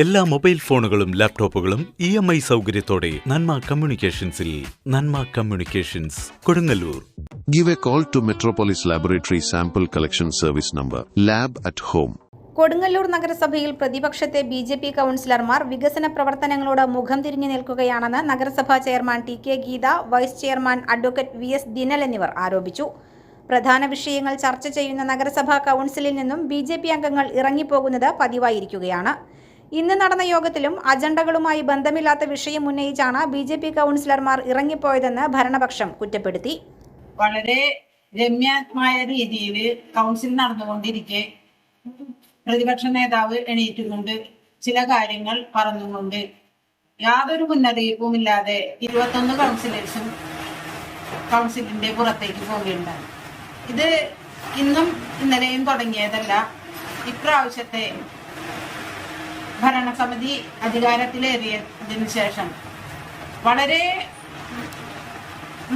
എല്ലാ മൊബൈൽ ഫോണുകളും ലാപ്ടോപ്പുകളും ഇ എം ഐ സൗകര്യത്തോടെ Nanma കമ്മ്യൂണിക്കേഷൻസിൽ Nanma communications Kodungallur. Give a call to Metropolis laboratory sample collection service number lab at home Kodungallur നഗരസഭയിൽ പ്രതിപക്ഷത്തെ B J P കൗൺസിലർമാർ വികസന പ്രവർത്തനങ്ങളോട് മുഖം തിരിഞ്ഞു നിൽക്കുകയാണെന്ന് നഗരസഭാ chairman T K Geetha vice chairman advocate V S Dinal എന്നിവർ ആരോപിച്ചു. പ്രധാന വിഷയങ്ങൾ ചർച്ച ചെയ്യുന്ന നഗരസഭാ കൗൺസിലിൽ നിന്നും ബി ജെ പി അംഗങ്ങൾ ഇറങ്ങിപ്പോകുന്നത് പതിവായിരിക്കുകയാണ്. ഇന്ന് നടന്ന യോഗത്തിലും അജണ്ടകളുമായി ബന്ധമില്ലാത്ത വിഷയം ഉന്നയിച്ചാണ് ബി ജെ പി കൗൺസിലർമാർ ഇറങ്ങിപ്പോയതെന്ന് ഭരണപക്ഷം കുറ്റപ്പെടുത്തി. വളരെ രമ്യമായ രീതിയിൽ കൗൺസിൽ നടന്നുകൊണ്ടിരിക്കെ പ്രതിപക്ഷ നേതാവ് എണീറ്റുകൊണ്ട് ചില കാര്യങ്ങൾ പറഞ്ഞുകൊണ്ട് യാതൊരു മുന്നറിയിപ്പും ഇല്ലാതെ ഇരുപത്തൊന്ന് കൗൺസിലേഴ്സും കൗൺസിലിന്റെ പുറത്തേക്ക് പോവുകയുണ്ടായി. ഇത് ഇന്നും ഇന്നലെയും തുടങ്ങിയതല്ല ഇപ്രാവശ്യത്തെ ഭരണസമിതി അധികാരത്തിലേറിയതിനു ശേഷം വളരെ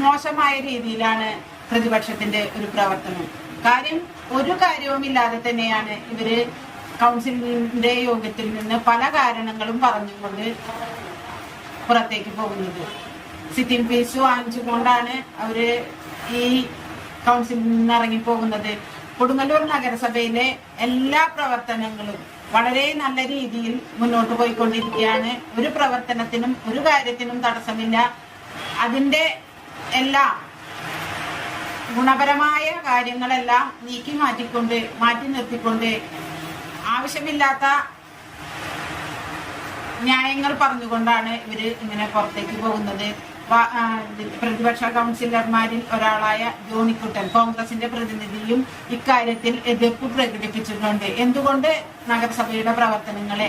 മോശമായ രീതിയിലാണ് പ്രതിപക്ഷത്തിന്റെ ഒരു പ്രവർത്തനം. കാര്യം ഒരു കാര്യവുമില്ലാതെ തന്നെയാണ് ഇവർ കൗൺസിലിന്റെ യോഗത്തിൽ നിന്ന് പല കാരണങ്ങളും പറഞ്ഞുകൊണ്ട് പുറത്തേക്ക് പോകുന്നത്. സിറ്റിംഗ് ഫീസ് വാങ്ങിച്ചുകൊണ്ടാണ് അവർ ഈ കൗൺസിലിൽ നിന്ന് ഇറങ്ങിപ്പോകുന്നത് കൊടുങ്ങല്ലൂർ നഗരസഭയിലെ എല്ലാ പ്രവർത്തനങ്ങളും വളരെ നല്ല രീതിയിൽ മുന്നോട്ട് പോയിക്കൊണ്ടിരിക്കുകയാണ്. ഒരു പ്രവർത്തനത്തിനും ഒരു കാര്യത്തിനും തടസ്സമില്ല. അതിന്റെ എല്ലാ ഗുണപരമായ കാര്യങ്ങളെല്ലാം നീക്കി മാറ്റിക്കൊണ്ട് മാറ്റി നിർത്തിക്കൊണ്ട് ആവശ്യമില്ലാത്ത ന്യായങ്ങൾ പറഞ്ഞുകൊണ്ടാണ് ഇവർ ഇങ്ങനെ പുറത്തേക്ക് പോകുന്നത്. പ്രതിപക്ഷ കൗൺസിലർമാരിൽ ഒരാളായ ജോണിക്കുട്ടൻ കോൺഗ്രസിന്റെ പ്രതിനിധിയും ഇക്കാര്യത്തിൽ എതിർപ്പ് പ്രകടിപ്പിച്ചിട്ടുണ്ട്. എന്തുകൊണ്ട് നഗരസഭയുടെ പ്രവർത്തനങ്ങളെ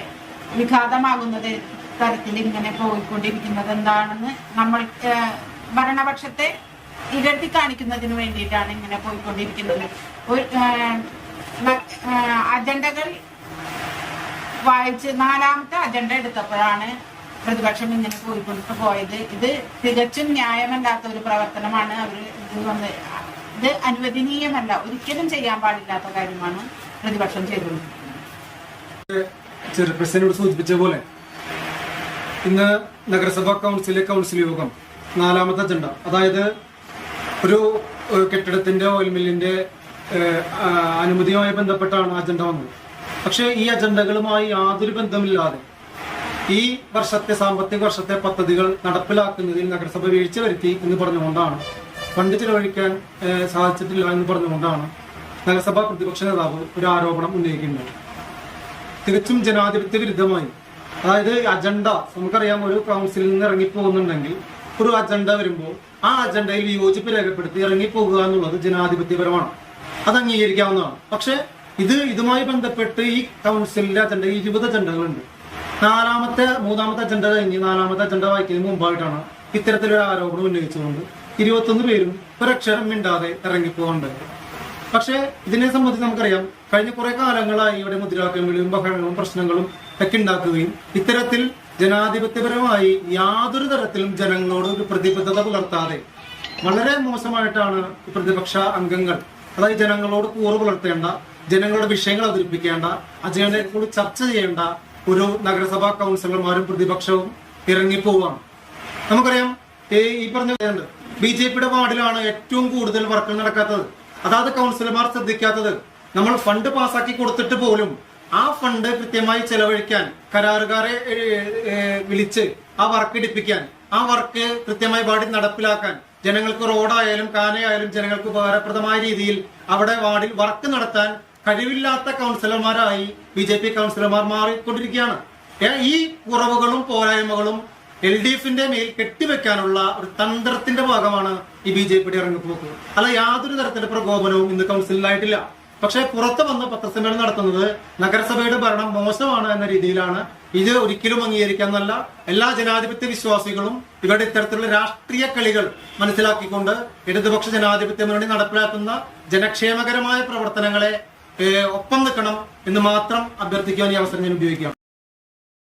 വിഘാതമാകുന്നത് തരത്തിൽ ഇങ്ങനെ പോയിക്കൊണ്ടിരിക്കുന്നത് എന്താണെന്ന് നമ്മൾ ഭരണപക്ഷത്തെ ഇരട്ടി കാണിക്കുന്നതിന് വേണ്ടിയിട്ടാണ് ഇങ്ങനെ പോയിക്കൊണ്ടിരിക്കുന്നത്. ഒരു അജണ്ടകൾ വായിച്ച് നാലാമത്തെ അജണ്ട എടുത്തപ്പോഴാണ് പ്രതിപക്ഷം ഇങ്ങനെ പോയിക്കൊണ്ട് പോയത്. ഇത് തികച്ചും ന്യായമല്ലാത്ത ഒരു പ്രവർത്തനമാണ് അവർ ഇത് വന്ന് ഇത് അനുവദനീയമല്ല. ഒരിക്കലും ചെയ്യാൻ പാടില്ലാത്ത കാര്യമാണ് പ്രതിപക്ഷം ചെയർപേഴ്സനോട് സൂചിപ്പിച്ച പോലെ ഇന്ന് നഗരസഭാ കൗൺസിലെ കൗൺസിൽ യോഗം നാലാമത്തെ അജണ്ട. അതായത് ഒരു കെട്ടിടത്തിന്റെ ഓയിൽ മില്ലിന്റെ അനുമതിയുമായി ബന്ധപ്പെട്ടാണ് അജണ്ട വന്നത്. പക്ഷേ ഈ അജണ്ടകളുമായി യാതൊരു ബന്ധമില്ലാതെ ഈ വർഷത്തെ സാമ്പത്തിക വർഷത്തെ പദ്ധതികൾ നടപ്പിലാക്കുന്നതിൽ നഗരസഭ വീഴ്ച വരുത്തി എന്ന് പറഞ്ഞുകൊണ്ടാണ്. ഫണ്ട് ചിലവഴിക്കാൻ സാധിച്ചിട്ടില്ല എന്ന് പറഞ്ഞുകൊണ്ടാണ് നഗരസഭാ പ്രതിപക്ഷ നേതാവ് ഒരു ആരോപണം ഉന്നയിക്കുന്നത്. തികച്ചും ജനാധിപത്യ വിരുദ്ധമായി. അതായത് അജണ്ട നമുക്കറിയാം ഒരു കൗൺസിലിൽ നിന്ന് ഇറങ്ങിപ്പോകുന്നുണ്ടെങ്കിൽ ഒരു അജണ്ട വരുമ്പോൾ ആ അജണ്ടയിൽ വിയോജിപ്പ് രേഖപ്പെടുത്തി ഇറങ്ങിപ്പോകുക എന്നുള്ളത് ജനാധിപത്യപരമാണ്. അത് അംഗീകരിക്കാവുന്നതാണ്. പക്ഷേ ഇത് ഇതുമായി ബന്ധപ്പെട്ട് ഈ കൗൺസിലിന്റെ അജണ്ട ഇരുപത് അജണ്ടകളുണ്ട്. നാലാമത്തെ മൂന്നാമത്തെ അജണ്ട കഴിഞ്ഞ് നാലാമത്തെ അജണ്ട വായിക്കുന്നതിന് മുമ്പായിട്ടാണ് ഇത്തരത്തിലൊരു ആരോപണം ഉന്നയിച്ചുകൊണ്ട് ഇരുപത്തൊന്ന് പേരും ഒരക്ഷരം മിണ്ടാതെ ഇറങ്ങിപ്പോകേണ്ടത് പക്ഷേ ഇതിനെ സംബന്ധിച്ച് നമുക്കറിയാം കഴിഞ്ഞ കുറെ കാലങ്ങളായി ഇവിടെ മുദ്രാവാക്യങ്ങളും ബഹളങ്ങളും പ്രശ്നങ്ങളും ഒക്കെ ഉണ്ടാക്കുകയും ഇത്തരത്തിൽ ജനാധിപത്യപരമായി യാതൊരു തരത്തിലും ജനങ്ങളോട് ഒരു പ്രതിബദ്ധത പുലർത്താതെ വളരെ മോശമായിട്ടാണ് പ്രതിപക്ഷ അംഗങ്ങൾ അതായത് ജനങ്ങളോട് കൂറ് പുലർത്തേണ്ട ജനങ്ങളുടെ വിഷയങ്ങൾ അവതരിപ്പിക്കേണ്ട അജണ്ടയെ കൂടി ചർച്ച ചെയ്യേണ്ട ഒരു നഗരസഭാ കൗൺസിലർമാരും പ്രതിപക്ഷവും ഇറങ്ങിപ്പോവാണ് നമുക്കറിയാം ഈ പറഞ്ഞ ബി ജെ പിയുടെ വാർഡിലാണ് ഏറ്റവും കൂടുതൽ വർക്കുകൾ നടക്കാത്തത്. അതാത് കൗൺസിലർമാർ ശ്രദ്ധിക്കാത്തത് നമ്മൾ ഫണ്ട് പാസാക്കി കൊടുത്തിട്ട് പോലും ആ ഫണ്ട് കൃത്യമായി ചെലവഴിക്കാൻ കരാറുകാരെ വിളിച്ച് ആ വർക്ക് ഇടിപ്പിക്കാൻ ആ വർക്ക് കൃത്യമായി വാർഡിൽ നടപ്പിലാക്കാൻ ജനങ്ങൾക്ക് റോഡായാലും കാനയായാലും ജനങ്ങൾക്ക് ഉപകാരപ്രദമായ രീതിയിൽ അവിടെ വാർഡിൽ വർക്ക് നടത്താൻ കഴിവില്ലാത്ത കൗൺസിലർമാരായി ബി ജെ പി കൗൺസിലർമാർ മാറിക്കൊണ്ടിരിക്കുകയാണ്. ഈ കുറവുകളും പോരായ്മകളും എൽ ഡി എഫിന്റെ മേൽ കെട്ടിവെക്കാനുള്ള ഒരു തന്ത്രത്തിന്റെ ഭാഗമാണ് ഈ ബി ജെ പിയുടെ ഇറങ്ങിപ്പോക്ക് അല്ല യാതൊരു തരത്തിലുള്ള പ്രകോപനവും ഇന്ന് കൗൺസിലിലായിട്ടില്ല. പക്ഷെ പുറത്ത് വന്ന് പത്രസമ്മേളനം നടത്തുന്നത് നഗരസഭയുടെ ഭരണം മോശമാണ് എന്ന രീതിയിലാണ് ഇത് ഒരിക്കലും അംഗീകരിക്കാന്നല്ല എല്ലാ ജനാധിപത്യ വിശ്വാസികളും ഇവരുടെ ഇത്തരത്തിലുള്ള രാഷ്ട്രീയ കളികൾ മനസ്സിലാക്കിക്കൊണ്ട് ഇടതുപക്ഷ ജനാധിപത്യ മുന്നണി നടപ്പിലാക്കുന്ന ജനക്ഷേമകരമായ പ്രവർത്തനങ്ങളെ ഒപ്പം നിൽക്കണം എന്ന് മാത്രം അഭ്യർത്ഥിക്കുവാൻ ഈ അവസരം ഞാൻ ഉപയോഗിക്കാം.